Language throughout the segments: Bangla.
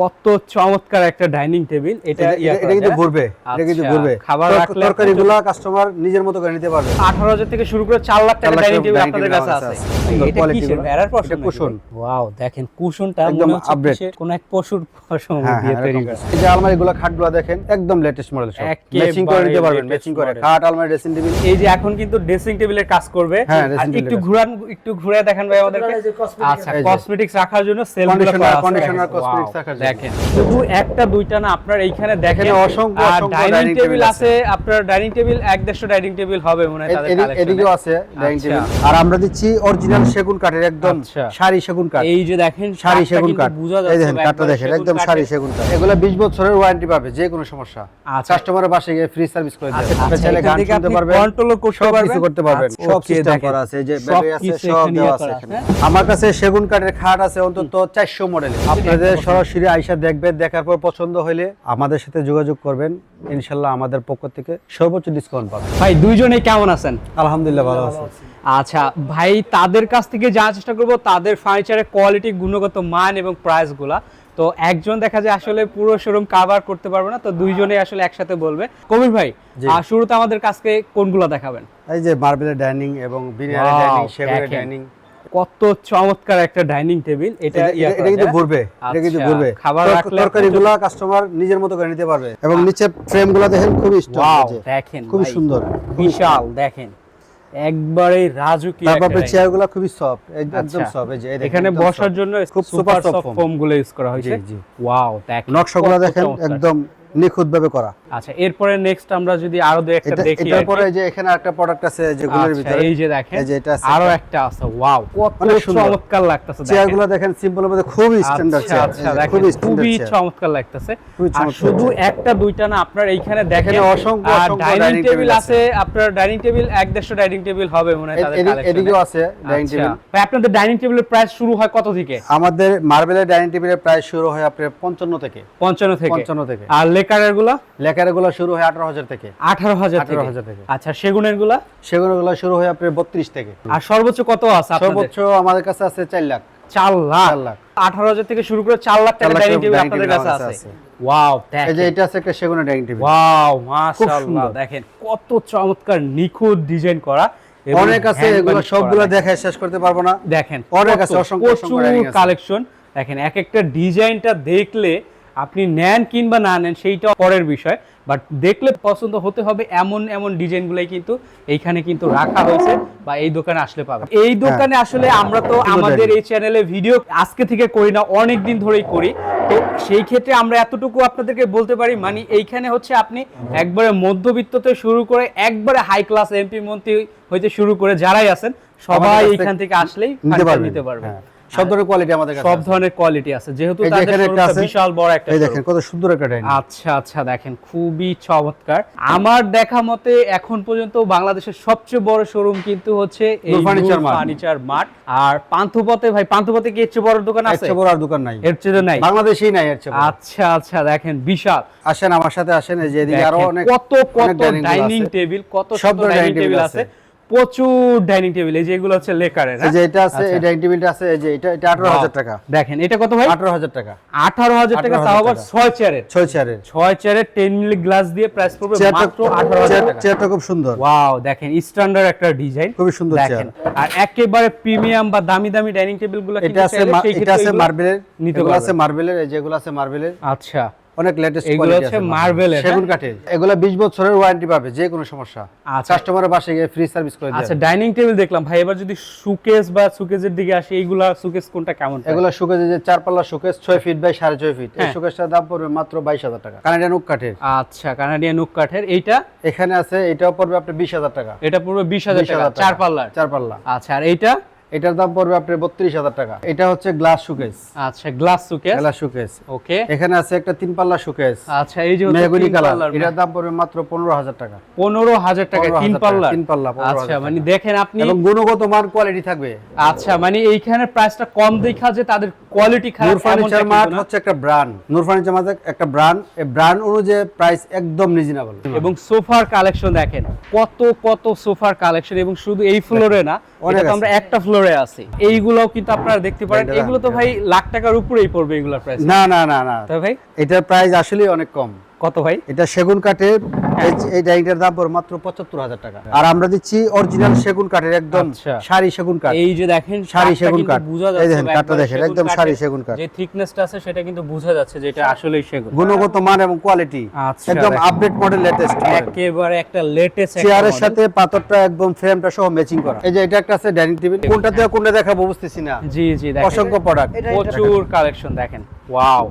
কত চমৎকার একটা ডাইনিং টেবিল এটা এটা- কিন্তু ঘুরবে এটা কিন্তু আচ্ছা, ঘুরবে। খাবার রাখলে তরকারিগুলো কাস্টমার নিজের মতো করে নিতে পারবে। আঠারো হাজার থেকে শুরু করে চার লাখ টাকা ডাইনিং টেবিল আপনাদের কাছে আছে। এটা গুলো। ভেড়ার পশম কুশন। ওয়াও দেখেন কুশনটা একদম মনে হচ্ছে কোন এক পশুর পশম হ্যাঁ দিয়ে হ্যাঁ তৈরি করা। এই যে আলমারিগুলো খাটগুলো দেখেন একদম লেটেস্ট মডেল সব। ম্যাচিং করে নিতে পারবেন ম্যাচিং করে। খাট আলমারি ড্রেসিং টেবিল এই যে এখন কিন্তু ড্রেসিং টেবিলের কাজ করবে। হ্যাঁ, আর একটু ঘুরান একটু ঘুরে দেখেন ভাই আমাদেরকে। আচ্ছা কসমেটিক্স রাখার জন্য সেল Conditioner, conditioner, cosmetics রাখার জন্য। দেখেন। শুধু একটা দুইটা না আপনার এইখানে দেখেন। অসংখ্য, ডাইনিং টেবিল আছে। আপনার ডাইনিং টেবিল এক দেড়শো ডাইনিং টেবিল হবে মনে হয় তাদের। এদিকেও আছে ডাইনিং আচ্ছা। টেবিল আর আমরা দিচ্ছি অরিজিনাল সেগুন কাঠের একদম আচ্ছা। সারি সেগুন কাঠ। এই যে দেখেন সারি সেগুন কাঠ। বোঝা এই দেখেন কাঠটা দেখেন একদম সারি সেগুন কাঠ। এগুলো 20 বছরের ওয়ারেন্টি পাবে যে কোনো সমস্যা। আচ্ছা। কাস্টমারের বাসায় গিয়ে ফ্রি সার্ভিস করে আচ্ছা, আপনি আচ্ছা, চাইলে গান শুনতে পারবেন ও করতে সব পারবেন? কিছু করতে পারবেন। আচ্ছা, সব সিস্টেম করা আছে এই যে সব ব্যাটারি আছে সব দেওয়া আছে এখানে। আছে। আমার কাছে সেগুন কাঠের খাট আছে অন্তত 400 মডেল আপনাদের সরাসরি আইসা দেখবেন দেখার পর পছন্দ হলে আমাদের সাথে যোগাযোগ করবেন। ইনশাল্লাহ আমাদের পক্ষ থেকে সর্বোচ্চ ডিসকাউন্ট পাবেন। ভাই দুইজনে কেমন আছেন? আলহামদুলিল্লাহ ভালো আছে। আচ্ছা ভাই তাদের কাছ থেকে জানার চেষ্টা করব তাদের ফার্নিচারের কোয়ালিটি গুণগত মান এবং প্রাইসগুলা তো একজন দেখা যায় আসলে পুরো শোরুম কাভার করতে পারবে না তো দুইজনে আসলে একসাথে বলবে। কবির ভাই শুরুতে আমাদের কাছকে কোনগুলো দেখাবেন? এই যে মার্বেলের ডাইনিং এবং বিনিয়ারের ডাইনিং সেগুনের ডাইনিং কত চমৎকার একটা ডাইনিং টেবিল এটা এটা কিন্তু ঘুরবে এটা কিন্তু আচ্ছা, ঘুরবে। খাবার রাখলে তরকারিগুলো কাস্টমার নিজের মতো করে নিতে পারবে। এবং নিচে ফ্রেমগুলো দেখেন খুবই স্ট্রং দেখেন ভাই, সুন্দর। বিশাল দেখেন। একবারে রাজুকি তারপর চেয়ারগুলো খুবই সফট একদম আচ্ছা। সফট এই যে এখানে বসার জন্য খুব সুপার সফট ফোমগুলো ইউজ করা হয়েছে। জি, জি। ওয়াও দেখেন নকশাগুলো দেখেন একদম নিখুঁত ভাবে করা। আচ্ছা এরপরে নেক্সট আমরা যদি আরও দু একটা দেখি এটার পরে যে এখানে একটা প্রোডাক্ট আছে যে গুলের আচ্ছা, ভিতরে এই যে দেখেন এই যে এটা আছে আরও একটা। আছে ওয়াও কত চমৎকার লাগতেছে দেখেন। চেয়ারগুলো দেখেন সিম্পলের মধ্যে খুবই স্ট্যান্ডার্ড আচ্ছা চেয়ার আচ্ছা দেখেন, খুবই চমৎকার লাগতেছে। আর শুধু একটা দুইটা না আপনার এইখানে দেখেন অসংখ্য, ডাইনিং টেবিল আছে। আপনার ডাইনিং টেবিল এক দেড়শো ডাইনিং টেবিল হবে মনে হয় তাদের collection-এ। এদিকেও আছে ডাইনিং আচ্ছা। টেবিল ভাই, আপনাদের ডাইনিং টেবিলের প্রাইস শুরু হয় কত থেকে আমাদের মার্বেলের ডাইনিং টেবিলের প্রাইস শুরু হয় আপনার পঞ্চান্ন থেকে। পঞ্চান্ন থেকে। পঞ্চান্ন থেকে। আর লেকারেরগুলা লেকারগুলো শুরু হয় আঠারো হাজার থেকে। আঠারো হাজার 18,000 থেকে। আচ্ছা সেগুনেরগুলা সেগুলো গুলো শুরু হয় আপনার বত্রিশ থেকে। আর সর্বোচ্চ কত আছে সর্বোচ্চ আমাদের কাছে আছে চার লাখ। চার লাখ? লাখ। আঠারো হাজার থেকে শুরু করে চার লাখ টাকা ডাইনিং টেবিল আপনাদের কাছে আছে। ওয়াও এই যে এটা আছে একটা সেগুনের ডাইনিং টেবিল ওয়াও মাশাআল্লাহ দেখেন কত চমৎকার নিখুঁত ডিজাইন করা অনেক আছে এগুলো সবগুলো। দেখায় শেষ করতে পারব না। দেখেন অনেক আছে, অসংখ্য। কালেকশন দেখেন এক একটা ডিজাইনটা দেখলে আপনি নেন কিংবা না নেন সেইটা পরের বিষয়। বাট দেখলে পছন্দ হতে হবে এমন এমন ডিজাইনগুলাই কিন্তু এইখানে কিন্তু রাখা হয়েছে বা এই দোকানে আসলে পাবেন। এই দোকানে আসলে আমরা তো আমাদের এই চ্যানেলে ভিডিও আজকে থেকে করি না অনেক দিন ধরেই করি। তো সেই ক্ষেত্রে আমরা এতটুকু আপনাদেরকে বলতে পারি মানে এইখানে হচ্ছে আপনি একবারে মধ্যবিত্ত থেকে শুরু করে একবারে হাই ক্লাস এমপি মন্ত্রী হইতে শুরু করে যারাই আছেন সবাই এইখান থেকে আসলেই নিতে furniture পারবেন। নিতে পারবেন। হ্যাঁ। সব ধরনের কোয়ালিটি আমাদের কাছে সব ধরনের কোয়ালিটি আছে। যেহেতু তাদের। বিশাল বড় একটা এই দেখেন কত সুন্দর একটা ডাইনিং আচ্ছা আচ্ছা দেখেন খুবই চমৎকার। আমার দেখা মতে এখন পর্যন্ত বাংলাদেশের সবচেয়ে বড় শোরুম কিন্তু হচ্ছে এই Furniture Mart। ফার্নিচার মার্ট আর পান্থপথে ভাই পান্থপথে কি এর চেয়ে বড় দোকান এর আছে? চেয়ে বড় আর দোকান নাই। এর চেয়ে নাই। বাংলাদেশেই নাই এর চেয়ে আচ্ছা আচ্ছা দেখেন বিশাল। আসেন আমার সাথে আসেন এই যে এদিকে আরও অনেক কত কত ডাইনিং টেবিল কত সব ডাইনিং টেবিল আছে। প্রচুর ডাইনিং টেবিল এই যে এগুলো হচ্ছে লেকারের এই যে এটা আছে আচ্ছা। এই ডাইনিং টেবিলটা আছে এই যে এটা এটা আঠারো হাজার টাকা। দেখেন এটা কত ভাই? আঠারো হাজার টাকা। আঠারো হাজার টাকা তাও আবার টাকা। ছয় চেয়ারের। ছয় চেয়ারের। ছয় চেয়ারের টেন মিলি গ্লাস দিয়ে প্রাইস পড়বে মাত্র আঠারো হাজার টাকা। চেয়ারটা খুব সুন্দর। ওয়াও দেখেন স্ট্যান্ডার্ড একটা ডিজাইন খুবই সুন্দর দেখেন আর একেবারে প্রিমিয়াম বা দামি দামি ডাইনিং টেবিলগুলো এটা আছে এটা আছে মার্বেলের নিতে। আছে মার্বেলের এই যেগুলো আছে মার্বেলের আচ্ছা। অনেক লেটেস্ট এগুলো হচ্ছে মার্বেলের, সেগুন হ্যাঁ? কাঠের। এগুলো 20 বছরের ওয়ারেন্টি পাবে যে কোনো সমস্যা। আচ্ছা। কাস্টমারের বাসায় গিয়ে ফ্রি সার্ভিস করে আচ্ছা ডাইনিং টেবিল দেখলাম। ভাই এবার যদি সুকেস বা সুকেসের দিকে আসি এইগুলা সুকেস কোনটা কেমন এগুলো এগুলো যে চার পাল্লা শোকেজ 6 ফিট বাই 6.5 ফিট এই হ্যাঁ। দাম পড়বে মাত্র 22000 টাকা। কানাডিয়ান ওক কাঠের। আচ্ছা কানাডিয়ান উক কাঠের। এইটা? এখানে আছে এটাও পড়বে আপনার 20000 টাকা। এটা বিশ হাজার টাকা 20,000 চার পাল্লার চার পাল্লা আচ্ছা আর এইটা? এটার দাম পড়বে আপনার 32000 টাকা। এটা হচ্ছে গ্লাস সুকেস আচ্ছা গ্লাস সুকেস গ্লাস সুকেস ওকে এখানে আছে একটা তিন পাল্লা সুকেস আচ্ছা এই যে মেগুনি কালার এটার দাম পড়বে মাত্র 15000 টাকা। পনেরো হাজার টাকা 15,000 তিন পাল্লা তিন পাল্লা, আচ্ছা মানে দেখেন আপনি এবং গুণগত মান কোয়ালিটি থাকবে। আচ্ছা মানে এইখানে প্রাইসটা কম দেখা যে তাদের কোয়ালিটি খারাপ নূর ফার্নিচার মার্ট হচ্ছে একটা ব্র্যান্ড নূর ফার্নিচার মার্ট একটা ব্র্যান্ড এই ব্র্যান্ড অনুযায়ী প্রাইস একদম রিজনেবল এবং সোফার কালেকশন দেখেন কত কত সোফার কালেকশন এবং শুধু এই ফ্লোরে না এটা তো আমরা একটা ফ্লোর আছে। এইগুলোও কিন্তু আপনারা দেখতে পারেন। এগুলো তো ভাই লাখ টাকার উপরেই পড়বে এগুলোর প্রাইস না না না না। তো ভাই? এটার প্রাইস আসলে অনেক কম। কত ভাই? এটা সেগুন কাঠের এই- এই ডাইনিংটার দাম পড়ে মাত্র পঁচাত্তর হাজার টাকা। আর আমরা দিচ্ছি অরিজিনাল সেগুন কাঠের একদম আচ্ছা। সারি সেগুন কাঠ। এই যে দেখেন সারি সেগুন কাঠ। এই দেখেন কাঠটা দেখেন, একদম সারি সেগুন কাঠ। যে থিকনেসটা আছে সেটা কিন্তু বোঝা যাচ্ছে যে এটা আসলেই সেগুন। গুণগত মান এবং কোয়ালিটি আচ্ছা, একদম আপডেট মডেল লেটেস্ট একেবারে একটা লেটেস্ট চেয়ারের সাথে পাথরটা একদম ফ্রেমটা সহ ম্যাচিং করা। এই যে এটা একটা আছে ডাইনিং টেবিল কোনটা থেকে কোনটা দেখাবো বুঝতেছি না। জি জি দেখেন। অসংখ্য প্রোডাক্ট প্রচুর কালেকশন দেখেন। ওয়াও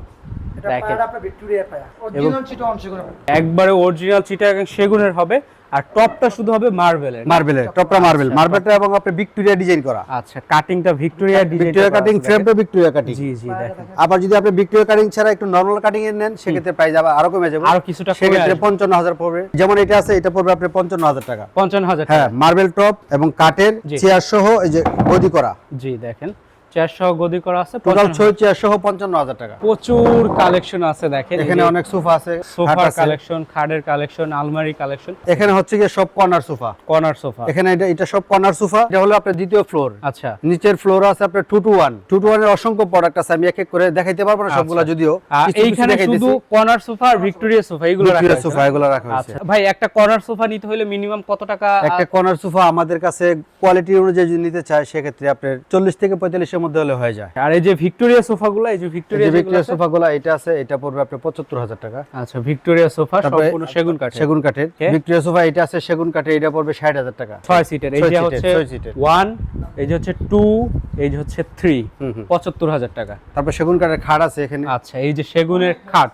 একবারে অরিজিনাল চিটাগাং সেগুনের হবে আর টপটা শুধু হবে মার্বেলের। মার্বেলের টপটা মার্বেল। মার্বেলটা এবং আপনি ভিক্টোরিয়া ডিজাইন করা। আচ্ছা কাটিংটা ভিক্টোরিয়া ডিজাইন ভিক্টোরিয়া কাটিং ফ্রেমটা ভিক্টোরিয়া কাটিং জি জি দেখেন। আবার যদি আপনি ভিক্টোরিয়া কাটিং ছাড়া একটু নরমাল কাটিং এর নেন সেক্ষেত্রে প্রাইস আবার আরও কমে যাবে। আরও কিছুটা কমে সেক্ষেত্রে আসবে। পঞ্চান্ন হাজার পড়বে। যেমন এটা আছে এটা পড়বে পঞ্চান্ন হাজার টাকা। পঞ্চান্ন হাজার হ্যাঁ মার্বেল টপ এবং কাঠের চেয়ার সহ এই যে গদি করা। জি দেখেন। চারশো গদি করা আছে টোটাল ছয় চেয়ার সহ পঞ্চান্ন হাজার টাকা। প্রচুর কালেকশন আছে দেখেন এখানে অনেক সোফা আছে সোফার কালেকশন খাটের কালেকশন আলমারি কালেকশন এখানে হচ্ছে গিয়ে সব কর্নার সোফা। Corner sofa. এখানে এটা এটা সব কর্নার সোফা। এটা হলো আপনার দ্বিতীয় ফ্লোর আচ্ছা। নিচের ফ্লোর আছে আপনার two two one two two অসংখ্য প্রোডাক্ট আছে আমি এক এক করে দেখাইতে পারব না সবগুলা আচ্ছা। যদিও এইখানে। শুধু কর্নার সোফা আর ভিক্টোরিয়া সোফা এগুলো রাখা সোফা এগুলো রাখা হয়েছে আচ্ছা। ভাই একটা কর্নার সোফা নিতে হলে মিনিমাম কত টাকা? একটা কর্নার সোফা আমাদের কাছে কোয়ালিটি অনুযায়ী যদি নিতে চায় সেক্ষেত্রে আপনার চল্লিশ থেকে পঁয়তাল্লিশের মধ্যে হলে হয়ে যায়। আর এই যে ভিক্টোরিয়া সোফাগুলো এই যে ভিক্টোরিয়া ভিক্টোরিয়া সোফা সোফাগুলো এটা আছে এটা পড়বে আপনার পঁচাত্তর হাজার টাকা। আচ্ছা ভিক্টোরিয়া সোফা সম্পূর্ণ সেগুন কাঠের। সেগুন কাঠের। ভিক্টোরিয়া সোফা এটা আছে সেগুন কাঠের এটা পড়বে ষাট হাজার টাকা। ছয় সিটের এই যে হচ্ছে। ওয়ান এই যে হচ্ছে টু এই যে হচ্ছে থ্রি। পঁচাত্তর হাজার টাকা। তারপর সেগুন কাঠের খাট আছে এখানে। আচ্ছা এই যে সেগুনের খাট।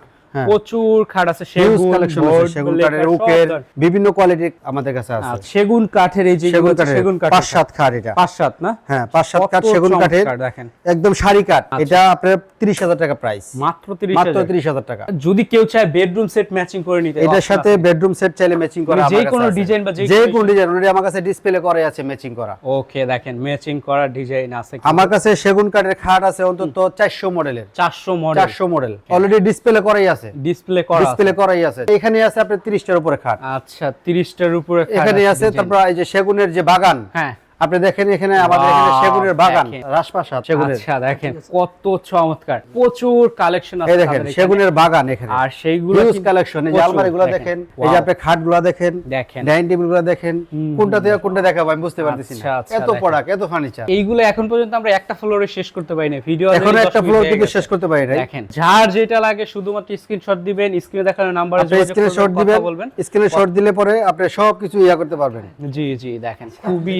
প্রচুর খাট আছে সেগুন কালেকশন আছে সেগুন কাঠের উকের বিভিন্ন কোয়ালিটির আমাদের কাছে আছে। আচ্ছা, সেগুন কাঠের এই যে সেগুন কাঠ পাঁচ সাত খাট। এটা। পাঁচ সাত না? হ্যাঁ পাঁচ সাত কাঠ সেগুন কাঠের দেখেন। একদম সারি কাঠ। এটা আপনার তিরিশ হাজার টাকা প্রাইস মাত্র তিরিশ মাত্র হাজার। তিরিশ হাজার টাকা। যদি কেউ চায় বেডরুম সেট ম্যাচিং করে নিতে এটার সাথে বেডরুম সেট চাইলে ম্যাচিং করা যে কোনো ডিজাইন বা যে কোনো কোনো ডিজাইন অলরেডি আমার কাছে ডিসপ্লে করে আছে ম্যাচিং করা। ওকে দেখেন ম্যাচিং করা ডিজাইন আছে। আমার কাছে সেগুন কাঠের খাট আছে অন্তত চারশো মডেলের চারশো মডেল চারশো মডেল অলরেডি ডিসপ্লে করাই আছে। ডিসপ্লে করা আছে। ডিসপ্লে করাই আছে এখানে আছে আপনার তিরিশটার উপরে খাট আচ্ছা তিরিশটার উপরে খাট এখানে আছে। তারপর এই যে সেগুনের যে বাগান হ্যাঁ আপনি দেখেন এখানে আমাদের এখানে সেগুনের বাগান রাজপ্রাসাদ সেগুনের। আচ্ছা দেখেন কত চমৎকার প্রচুর কালেকশন আছে দেখেন সেগুনের বাগান এখানে। আর সেইগুলো কালেকশন এই আলমারিগুলো দেখেন এই যে আপনি খাটগুলো দেখেন দেখেন। ডাইনিং টেবিলগুলো দেখেন কোনটা থেকে কোনটা দেখাবো আমি বুঝতে পারতেছি আচ্ছা, না। আচ্ছা, এত দেখেন। প্রোডাক্ট এত ফার্নিচার এইগুলো এখন পর্যন্ত আমরা একটা ফ্লোরে শেষ করতে পারি না ভিডিও এখন একটা ফ্লোর কিন্তু শেষ করতে পারি নাই। দেখেন যার যেটা লাগে শুধুমাত্র স্ক্রিনশট দিবেন স্ক্রিনে দেখানো নাম্বারে আপনি স্ক্রিনে শট দিবেন বলবেন। স্ক্রিনে শট দিলে পরে আপনি সবকিছু ইয়া করতে পারবেন। জি জি দেখেন খুবই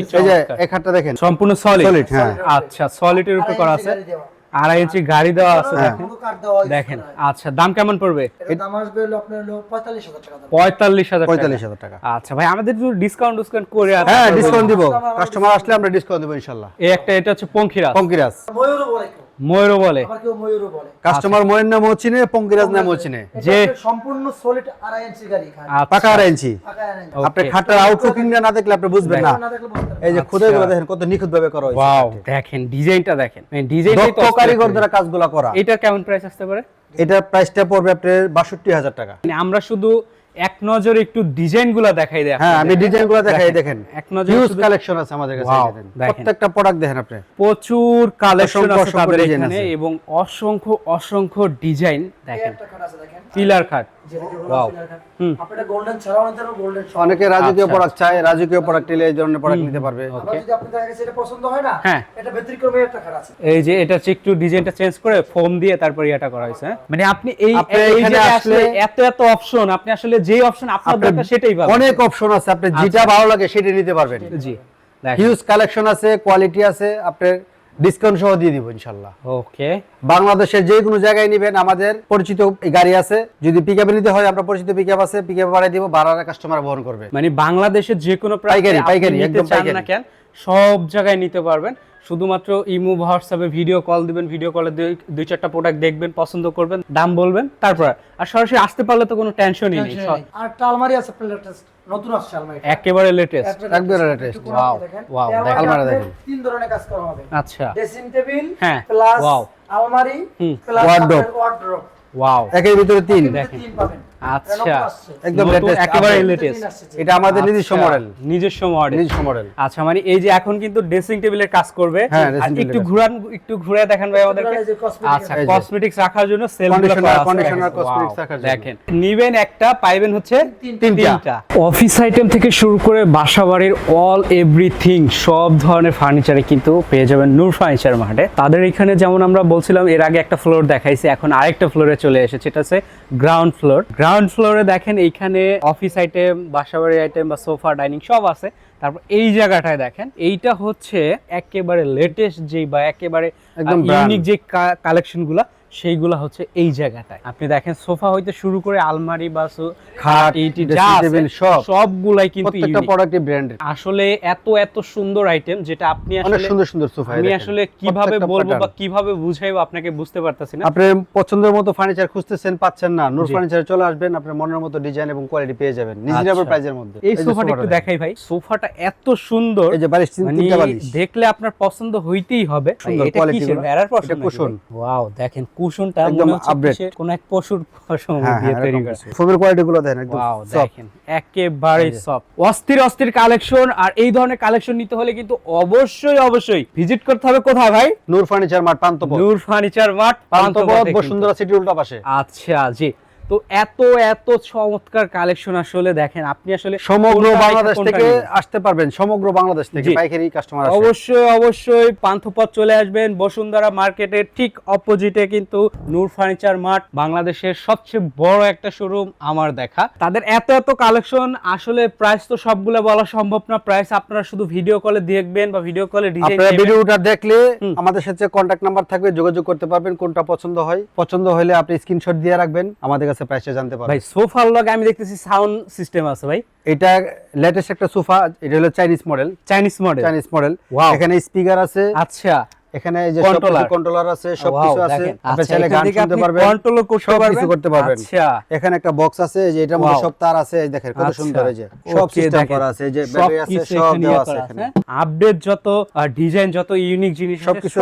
এই খাটটা দেখেন। সম্পূর্ণ সলিড হ্যাঁ। আচ্ছা সলিডের উপর করা আছে। আড়াই ইঞ্চি গাড়ি দেওয়া। আছে। দেখেন। আচ্ছা দাম কেমন পড়বে? দাম আসবে আপনার পঁয়তাল্লিশ হাজার পঁয়তাল্লিশ হাজার টাকা। আচ্ছা ভাই আমাদের ডিসকাউন্ট ডিসকাউন্ট করে হ্যাঁ ডিসকাউন্ট দিব। কাস্টমার আসলে আমরা ডিসকাউন্ট দেবো ইনশাল্লাহ। এই একটা এটা হচ্ছে পঙ্খিরাজ। পঙ্কিরাজ ময়ূরও বলে। কেউ ময়ূরও বলে। আবার কেউ ময়ূরও বলে কাস্টমার ময়ের নামও চিনে পঙ্কিরাজ নামও চিনে যে- সম্পূর্ণ সলিড আড়াই ইঞ্চি গাড়ি আচ্ছা, পাকা আড়াই ইঞ্চি. আপনি না দেখলে আপনি বুঝবেন না। এই যে আচ্ছা। গুলো দেখেন কত নিখুঁত ভাবে করা হয়েছে ওয়াও দেখেন ডিজাইনটা দেখেন। ডিজাইনটাই দক্ষ কারিগর দ্বারা কাজগুলো করা। এটা কেমন প্রাইস আসতে পারে? এটার প্রাইসটা পড়বে আপনার বাষট্টি হাজার টাকা। মানে আমরা শুধু এক নজরে একটু ডিজাইনগুলো দেখাই দেয় হ্যাঁ আমি ডিজাইনগুলো দেখাই দেখেন এক নজরে হিউজ কালেকশন আছে আমাদের কাছে। প্রত্যেকটা প্রোডাক্ট দেখেন আপনি। প্রচুর কালেকশন আছে তাদের এখানে এবং অসংখ্য অসংখ্য ডিজাইন দেখেন। একটা খাট আছে দেখেন। পিলার খাট। হুম। গোল্ডেন ছাড়াও গোল্ডেন অনেকে রাজকীয় আচ্ছা। প্রোডাক্ট চায় রাজকীয় প্রোডাক্ট নিলে এই ধরনের প্রোডাক্ট নিতে পারবে। যদি আপনি দেখা এটা পছন্দ হয় না হ্যাঁ। এটা ব্যতিক্রমী একটা খাট আছে। এই যে এটা একটু ডিজাইনটা চেঞ্জ করে ফোম দিয়ে তারপর ইয়েটা করা হয়েছে হ্যাঁ? মানে আপনি এই এই এখানে আসলে- আসলে এত এত অপশন আপনি আসলে যেই অপশন আপনার দরকার সেটাই পাবেন। অনেক অপশন আছে আপনি যেটা ভালো লাগে সেটা নিতে পারবেন। জি। হিউজ কালেকশন আছে কোয়ালিটি আছে আপনার ডিসকাউন্ট সহ দিয়ে দিব ইনশাল্লাহ। ওকে বাংলাদেশের যে কোনো জায়গায় নিবেন আমাদের পরিচিত গাড়ি আছে যদি পিক নিতে হয় আমরা পরিচিত পিক আপ আছে পিক আপ বাড়াই দিব ভাড়া কাস্টমার বহন করবে। মানে বাংলাদেশের যে কোনো পাইকারি, আপনি পাইকারি, একদম পাইকারি। সব জায়গায় নিতে পারবেন। শুধুমাত্র ইমো হোয়াটসঅ্যাপে ভিডিও কল দিবেন ভিডিও কলে দুই চারটা প্রোডাক্ট দেখবেন পছন্দ করবেন দাম বলবেন তারপর আর সরাসরি আসতে পারলে তো কোনো টেনশনই নেই আর একটা আলমারি আছে latest, নতুন আসছে আলমারি একেবারে লেটেস্ট একবারে latest, wow, wow, দেখেন। আলমারি দেখেন। তিন ধরনের কাজ করা হবে। আচ্ছা। ড্রেসিং টেবিল হ্যাঁ, প্লাস. আলমারি প্লাস। ওয়ার্ড্রোব ওয়াও একের ভিতরে তিন। দেখেন। তিন পাবেন। আচ্ছা। একদম নতুন, একেবারে লেটেস্ট এটা আমাদের নিজস্ব মডেল নিজস্ব মডেল নিজস্ব মডেল আচ্ছা মানে এই যে এখন কিন্তু ড্রেসিং টেবিলের কাজ করবে। হ্যাঁ, আর dressing একটু ঘুরান একটু ঘুরে দেখান ভাই আমাদেরকে। এই যে cosmetic আচ্ছা কসমেটিক্স রাখার জন্য সেল Conditioner, conditioner, রাখার জন্য। দেখেন। নিবেন একটা পাইবেন হচ্ছে তিনটা। তিনটা। অফিস আইটেম থেকে শুরু করে বাসা বাড়ির অল এভরিথিং সব ধরনের ফার্নিচারে কিন্তু পেয়ে যাবেন নূর ফার্নিচার মার্টে তাদের এখানে যেমন আমরা বলছিলাম এর আগে একটা ফ্লোর দেখাইছি এখন আরেকটা ফ্লোরে চলে এসেছে। এটা হচ্ছে গ্রাউন্ড ফ্লোর গ্রাউন্ড ফ্লোরে দেখেন এইখানে অফিস আইটেম বাসাবাড়ি আইটেম বা সোফা ডাইনিং সব আছে তারপর এই জায়গাটায় দেখেন এইটা হচ্ছে একেবারে লেটেস্ট যে বা একেবারে একদম ইউনিক। যে কালেকশনগুলো সেইগুলা হচ্ছে এই জায়গাটায়। আপনি দেখেন সোফা হইতে শুরু করে আলমারি বা খাট, table সব। সবগুলাই কিন্তু প্রত্যেকটা। প্রোডাক্টই ব্র্যান্ডেড আসলে এত এত সুন্দর আইটেম যেটা আপনি অনেক আসলে সুন্দর সুন্দর সোফা আমি আসলে কীভাবে বলব বা কীভাবে বুঝাইবো আপনাকে বুঝতে পারতাছি না। আপনি পছন্দের মতো ফার্নিচার খুঁজতেছেন পাচ্ছেন না। নূর। ফার্নিচারে চলে আসবেন আপনার মনের মতো ডিজাইন এবং কোয়ালিটি পেয়ে যাবেন রিজনেবল আচ্ছা। প্রাইসের মধ্যে। এই সোফাটা একটু দেখাই ভাই। সোফাটা এত সুন্দর। এই যে বালিশ মানে তিনটা বালিশ। দেখলে আপনার পছন্দ হইতেই হবে। সুন্দর এটা কুশন। ওয়াও দেখেন কুশনটা একদম। কিসের? কোন এক পশুর পশম হ্যাঁ দিয়ে হ্যাঁ তৈরি করা ফোমের কোয়ালিটি গুলো দেখেন একদম দেখেন একেবারে সফট অস্থির অস্থির কালেকশন আর এই ধরনের কালেকশন নিতে হলে কিন্তু অবশ্যই অবশ্যই ভিজিট করতে হবে কোথায় ভাই? Noor Furniture Mart Panthapath Noor Furniture Mart Panthapath. Bashundhara সিটির উল্টা পাশে। আচ্ছা জি। তো এত এত চমৎকার কালেকশন আসলে দেখেন আপনি আসলে সমগ্র বাংলাদেশ থেকে আসতে পারবেন সমগ্র বাংলাদেশ থেকে পাইকারি কাস্টমার অবশ্যই অবশ্যই পান্থপথ চলে আসবেন বসুন্ধরা মার্কেটের ঠিক অপোজিটে কিন্তু নূর ফার্নিচার মার্ট বাংলাদেশের সবচেয়ে বড় একটা শোরুম আমার দেখা। তাদের এত এত কালেকশন আসলে প্রাইস তো সবগুলো বলা সম্ভব না। প্রাইস আপনারা শুধু ভিডিও কলে দেখবেন বা ভিডিও কলে ডিজাইন আপনারা ভিডিওটা দেখলে আমাদের সাথে কন্টাক্ট নাম্বার থাকবে যোগাযোগ করতে পারবেন কোনটা পছন্দ হয়। পছন্দ হলে আপনি স্ক্রিনশট দিয়ে রাখবেন। আমাদের কাছে প্রাইসটা জানতে পারবেন ভাই সোফার লগে আমি দেখতেছি সাউন্ড সিস্টেম আছে ভাই। এটা লেটেস্ট একটা সোফা এটা হলো Chinese model Chinese model Chinese model এখানে স্পিকার আছে। আচ্ছা। এখানে এই যে Controller. কন্ট্রোলার আছে সবকিছু আছে। আপনি আচ্ছা, চাইলে গান শুনতে পারবেন করতে পারবেন? কিছু করতে পারবেন। আচ্ছা। এখানে একটা বক্স আছে এই যে এটার মধ্যে সব তার আছে এই দেখেন কত আচ্ছা। সুন্দর এই যে। সব সিস্টেম করা আছে এই যে ব্যাটারি আছে সব দেওয়া আছে এখানে। আপডেট যত ডিজাইন যত ইউনিক জিনিস সবকিছু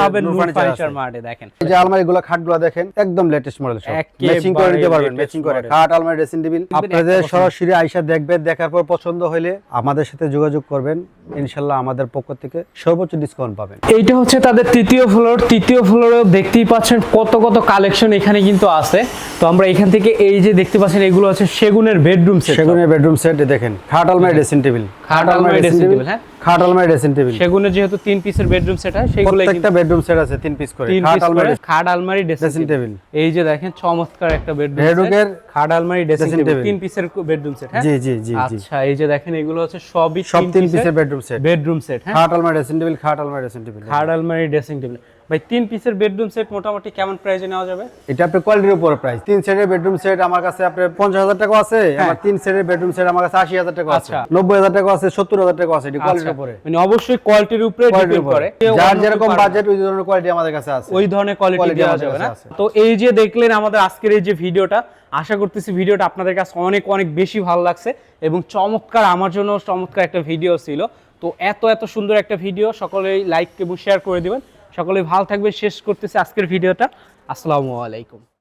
পাবেন ফার্নিচার মার্টে দেখেন। এই যে আলমারিগুলো খাটগুলো দেখেন একদম লেটেস্ট মডেল সব। ম্যাচিং করে নিতে পারবেন ম্যাচিং করে। খাট আলমারি ড্রেসিং টেবিল আপনাদের সরাসরি আইসা দেখবেন দেখার পর পছন্দ হলে আমাদের সাথে যোগাযোগ করবেন। ইনশাল্লাহ আমাদের পক্ষ থেকে সর্বোচ্চ ডিসকাউন্ট পাবেন। এইটা হচ্ছে তাদের তৃতীয় ফ্লোর তৃতীয় ফ্লোরেও দেখতেই পাচ্ছেন কত কত কালেকশন এখানে কিন্তু আছে। তো আমরা এখান থেকে এই যে দেখতে পাচ্ছেন এগুলো আছে সেগুনের বেডরুম সেট সেগুনের বেডরুম সেট দেখেন খাট আলমারি ড্রেসিং টেবিল খাট আলমারি ড্রেসিং টেবিল হ্যাঁ? খাট আলমারি ড্রেসিং টেবিল সেগুলো যেহেতু তিন পিসের বেডরুম সেট হয় সেগুলো প্রত্যেকটা বেডরুম সেট আছে তিন পিস করে। খাট আলমারি খাট আলমারি ড্রেসিং টেবিল এই যে দেখেন চমৎকার একটা বেডরুম বেডরুমের খাট আলমারি ড্রেসিং টেবিল তিন পিসের বেডরুম সেট হ্যাঁ? জি জি জি আচ্ছা এই যে দেখেন এগুলো হচ্ছে সবই সব তিন পিসের বেডরুম সেট বেডরুম সেট হ্যাঁ? খাট আলমারি ড্রেসিং টেবিল খাট আলমারি ড্রেসিং টেবিল খাট আলমারি ড্রেসিং টেবিল ভাই তিন পিসের বেডরুম সেট মোটামুটি কেমন প্রাইসে নেওয়া যাবে? এটা আপনার কোয়ালিটির উপর প্রাইস তিন সেটের বেডরুম সেট আমার কাছে আপনার পঞ্চাশ হাজার টাকা আছে আমার তিন সেটের বেডরুম সেট আমার কাছে আশি হাজার টাকা আছে। হ্যাঁ। আচ্ছা। নব্বই হাজার টাকা আছে সত্তর হাজার টাকা আছে এটা কোয়ালিটির আচ্ছা, উপরে। মানে অবশ্যই কোয়ালিটির উপরে ডিপেন্ড করে। যার যেরকম বাজেট ওই ধরনের কোয়ালিটি আমাদের কাছে আছে। ওই ধরনের কোয়ালিটি দেওয়া যাবে না। তো এই যে দেখলেন আমাদের আজকের এই যে ভিডিওটা আশা করতেছি ভিডিওটা আপনাদের কাছে অনেক অনেক বেশি ভালো লাগছে এবং চমৎকার আমার জন্য চমৎকার একটা ভিডিও ছিল। তো এত এত সুন্দর একটা ভিডিও সকলেই লাইক এবং শেয়ার করে দিবেন। সকলেই ভালো থাকবে শেষ করতেছে আজকের ভিডিওটা। আসসালামু আলাইকুম।